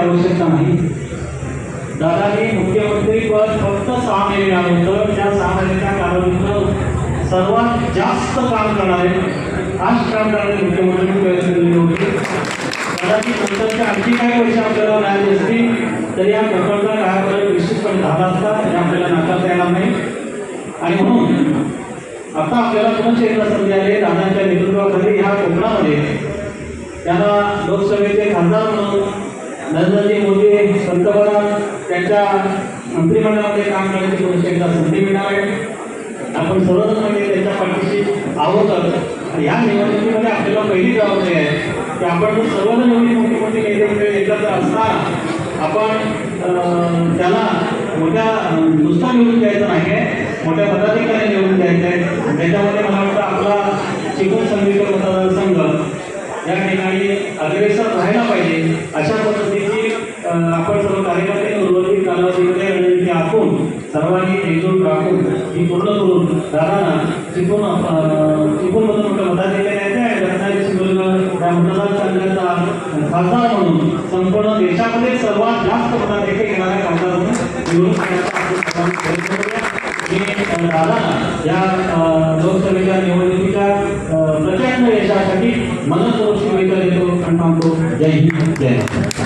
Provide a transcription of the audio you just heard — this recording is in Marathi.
आवश्यकता नाही. दादाजी मुख्यमंत्री पद फक्त सहा महिने मिळालं होतं. त्या सहा महिन्याच्या कालावधीत सर्वात जास्त काम करणारे आज काम करणारे मुख्यमंत्री प्रयत्न केले होते. कदाचित नंतरच्या आणखी काही वर्ष आपल्याला मिळाली असती तर या कोकणचा काळापर्यंत निश्चितपणे झाला असता हे आपल्याला नाकारता येणार नाही. आणि म्हणून आता आपल्याला पुन्हा एकदा संधी आली दादांच्या नेतृत्वाखाली त्यांना लोकसभेचे खासदार म्हणून नरेंद्रजी मोदी पंतप्रधान त्यांच्या मंत्रिमंडळामध्ये काम करण्याची गोष्ट एकदा संधी मिळावे आपण सर्वजण म्हणजे त्यांच्या पाठीशी आहोत. आणि या निवडणुकीमध्ये आपल्याला पहिली जबाबदारी आहे की आपण जर सर्वजण एवढी मोठी मोठी नेते मंडळी एकत्र असताना आपण त्याला मोठ्या नुसता निवडून द्यायचं नाही आहे मोठ्या पदाधिकारी निवडून द्यायचं आहे त्याच्यामध्ये मला वाटतं आपला चिकून संधी अधिवेशन व्हायला पाहिजे. अशा पद्धतीची आपण सर्व कार्यकर्ते उर्वरित कालावधीमध्ये रणनीती आखून सर्वांनी एकजूट राखून ही पूर्ण करून दादांना चिकून अं, चिकूनमधून मोठं मताधिकारी आहे आणि रत्नागिरी सिंधुदुर्ग या मतदारसंघाचा खासदार म्हणून संपूर्ण देशामध्ये सर्वात जास्त मताधिकारी घेणाऱ्या खासदार म्हणून निवडून मी दादांना या लोकसभेच्या निवडणुकीच्या प्रचंड यशासाठी मनपूर्वक शुभेच्छा देतो आणि थांबतो जय हिंद जय महाराष्ट्र